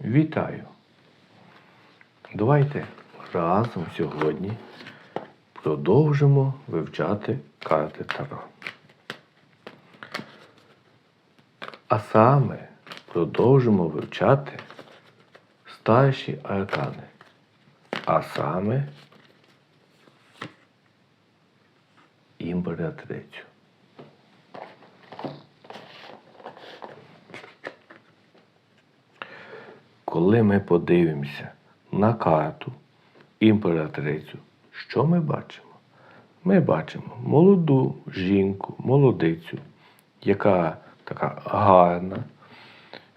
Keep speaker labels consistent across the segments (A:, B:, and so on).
A: Вітаю! Давайте разом сьогодні продовжимо вивчати карти Таро. А саме продовжимо вивчати старші аркани. А саме імператрицю. Коли ми подивимося на карту імператрицю, що ми бачимо? Ми бачимо молоду жінку, молодицю, яка така гарна.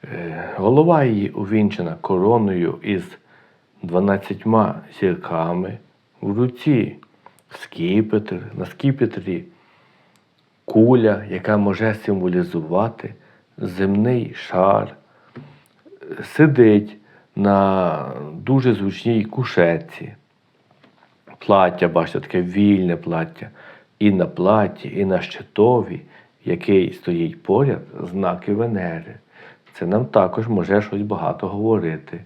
A: Е, Голова її увінчена короною із 12 зірками. В руці скіпетр, на скіпетрі куля, яка може символізувати земний шар сидить на дуже зручній кушетці. Плаття, бачите, таке вільне плаття. І на платі, і на щитові, який стоїть поряд, знаки Венери. Це нам також може щось багато говорити,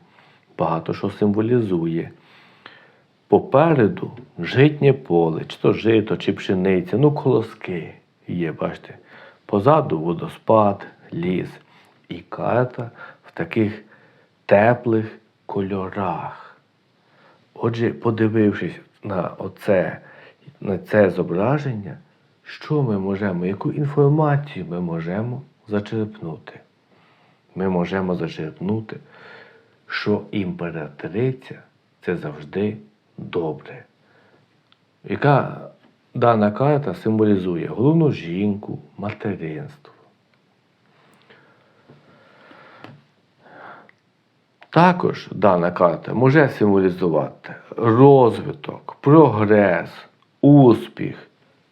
A: багато що символізує. Попереду житнє поле, чи то жито, чи пшениця, ну колоски є, бачите. Позаду водоспад, ліс і карта таких теплих кольорах. Отже, подивившись на оце, на це зображення, що ми можемо, яку інформацію ми можемо зачерпнути? Ми можемо зачерпнути, що імператриця це завжди добре. Яка дана карта символізує головну жінку, материнство. Також дана карта може символізувати розвиток, прогрес, успіх,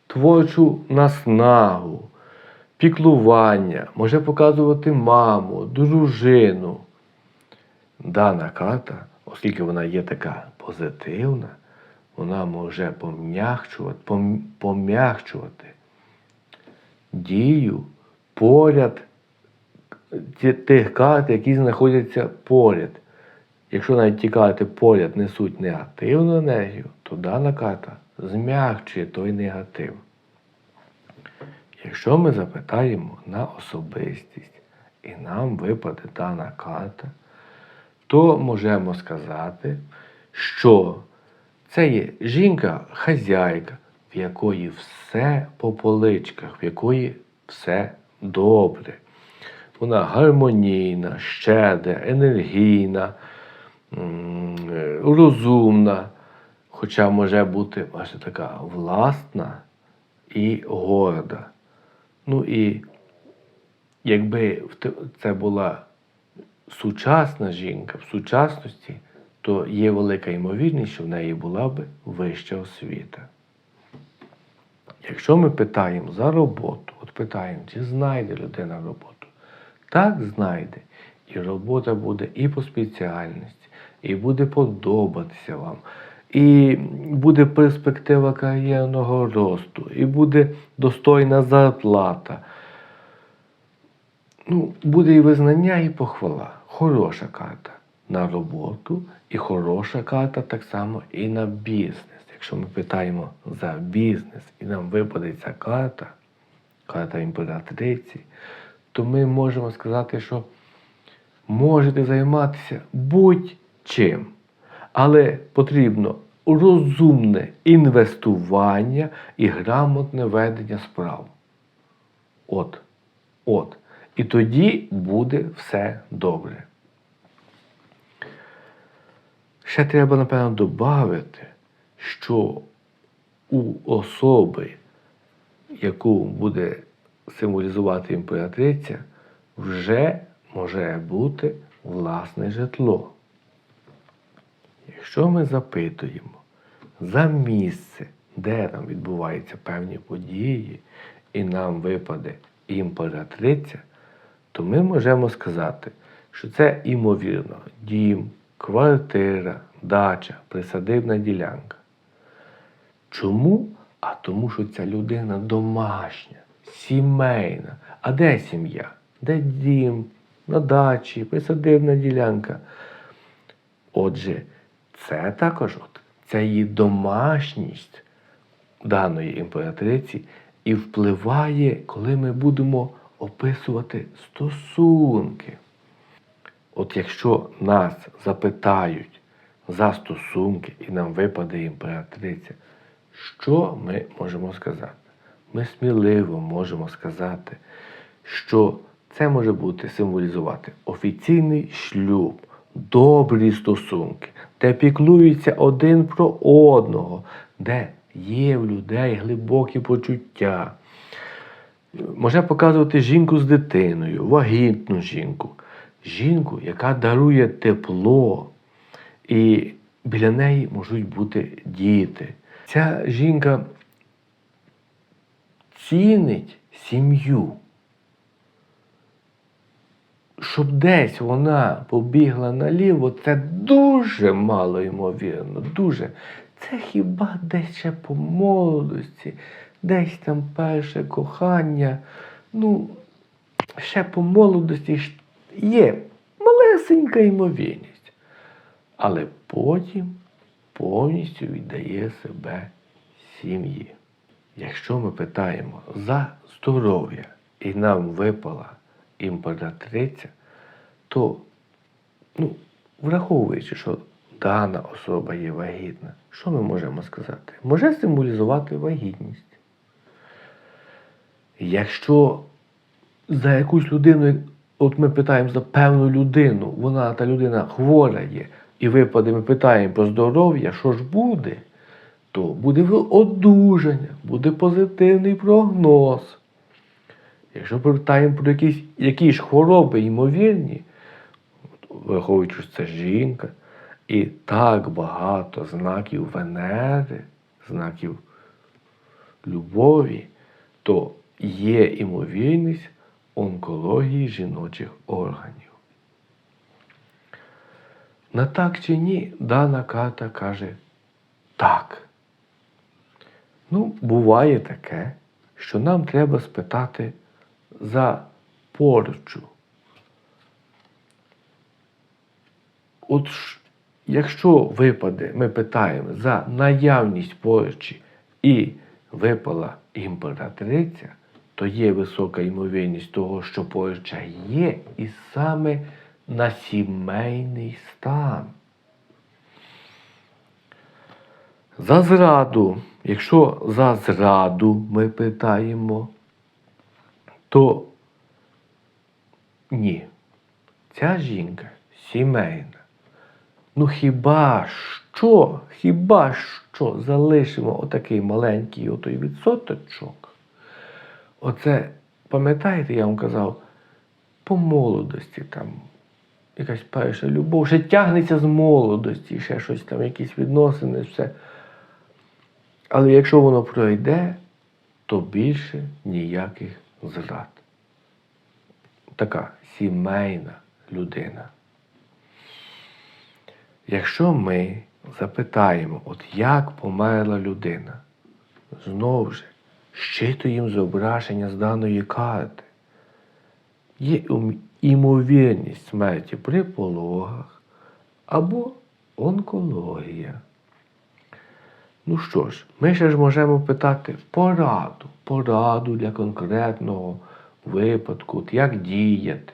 A: творчу наснагу, піклування, може показувати маму, дружину. Дана карта, оскільки вона є така позитивна, вона може пом'якчувати, пом- пом'якчувати дію поряд тих карт, які знаходяться поряд. Якщо навіть ті карти поряд несуть негативну енергію, то дана карта змягчує той негатив. Якщо ми запитаємо на особистість і нам випаде дана карта, то можемо сказати, що це є жінка-хазяйка, в якої все по поличках, в якої все добре. Вона гармонійна, щедра, енергійна, розумна, хоча може бути аж така власна і горда. Ну і якби це була сучасна жінка в сучасності, то є велика ймовірність, що в неї була б вища освіта. Якщо ми питаємо за роботу, от питаємо, чи знайде людина роботу, так знайде. І робота буде і по спеціальності, і буде подобатися вам, і буде перспектива кар'єрного росту, і буде достойна зарплата. Ну, буде і визнання, і похвала. Хороша карта на роботу, і хороша карта так само і на бізнес. Якщо ми питаємо за бізнес, і нам випаде ця карта, карта імператриці, то ми можемо сказати, що можете займатися будь-чим, але потрібно розумне інвестування і грамотне ведення справ. От, от. І тоді буде все добре. Ще треба, напевно, додати, що у особи, яку буде символізувати імператриця, вже може бути власне житло. Якщо ми запитуємо за місце, де там відбуваються певні події, і нам випаде імператриця, то ми можемо сказати, що це імовірно дім, квартира, дача, присадибна ділянка. Чому? А тому, що ця людина домашня, сімейна. А де сім'я? Де дім, на дачі, присадибна ділянка. Отже, це також от, це її домашність даної імператриці і впливає, коли ми будемо описувати стосунки. От якщо нас запитають за стосунки і нам випаде імператриця, що ми можемо сказати? Ми сміливо можемо сказати, що це може бути символізувати офіційний шлюб, добрі стосунки, де піклуються один про одного, де є в людей глибокі почуття. Може показувати жінку з дитиною, вагітну жінку, жінку, яка дарує тепло, і біля неї можуть бути діти. Ця жінка цінить сім'ю. Щоб десь вона побігла наліво, це дуже мало ймовірно, дуже. Це хіба десь ще по молодості, десь там перше кохання. Ну, ще по молодості є малесенька ймовірність. Але потім повністю віддає себе сім'ї. Якщо ми питаємо за здоров'я і нам випала імператриця, то, ну, враховуючи, що дана особа є вагітна, що ми можемо сказати? Може символізувати вагітність. Якщо за якусь людину, от ми питаємо за певну людину, вона та людина хвора є, і випаде, ми питаємо про здоров'я, що ж буде, то буде одужання, буде позитивний прогноз. Якщо питаємо про якісь, які ж хвороби ймовірні, враховуючи, що це жінка, і так багато знаків Венери, знаків любові, то є ймовірність онкології жіночих органів. На так чи ні, дана карта каже так. Ну, буває таке, що нам треба спитати за порчу. От якщо випаде, ми питаємо за наявність порчі і випала імператриця, то є висока ймовірність того, що порча є, і саме на сімейний стан. За зраду, якщо за зраду ми питаємо, то ні. Ця жінка сімейна. Ну хіба що, хіба що залишимо отакий маленький отой відсоточок? Оце, пам'ятаєте, я вам казав, по молодості там якась перша любов, ще тягнеться з молодості, ще щось там, якісь відносини, все. Але якщо воно пройде, то більше ніяких зрад. Така сімейна людина. Якщо ми запитаємо, от як померла людина, знову ж щитуємо зображення з даної карти. Є імовірність смерті при пологах або онкологія. Ну що ж, ми ще ж можемо питати пораду, пораду для конкретного випадку, от як діяти,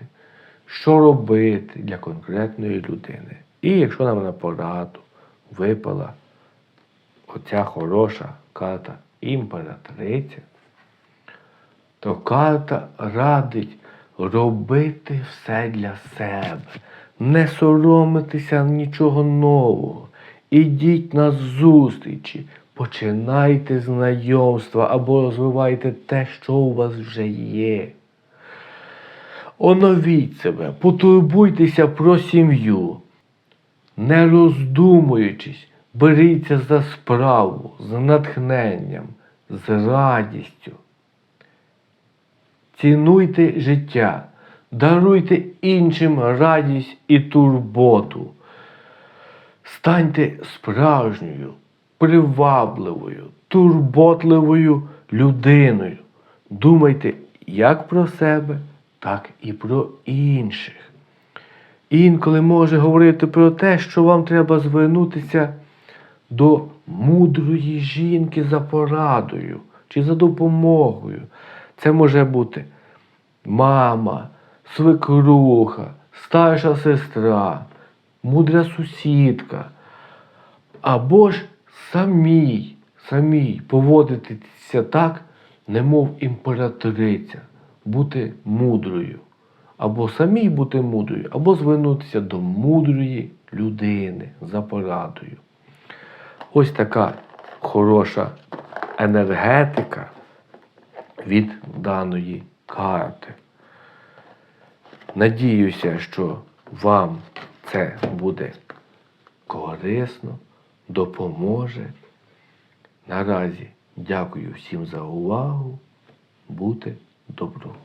A: що робити для конкретної людини. І якщо нам на пораду випала оця хороша карта імператриця, то карта радить робити все для себе, не соромитися нічого нового. Ідіть на зустрічі, починайте знайомства або розвивайте те, що у вас вже є. Оновіть себе, потурбуйтеся про сім'ю. Не роздумуючись, беріться за справу з натхненням, з радістю. Цінуйте життя, даруйте іншим радість і турботу. Станьте справжньою, привабливою, турботливою людиною. Думайте як про себе, так і про інших. інколи може говорити про те, що вам треба звернутися до мудрої жінки за порадою чи за допомогою. Це може бути мама, свекруха, старша сестра, мудра сусідка. Або ж самій, самій поводитися так, немов імператриця, бути мудрою. Або самій бути мудрою, або звернутися до мудрої людини за порадою. Ось така хороша енергетика від даної карти. Надіюся, що вам це буде корисно, допоможе. Наразі дякую всім за увагу. Бути добро.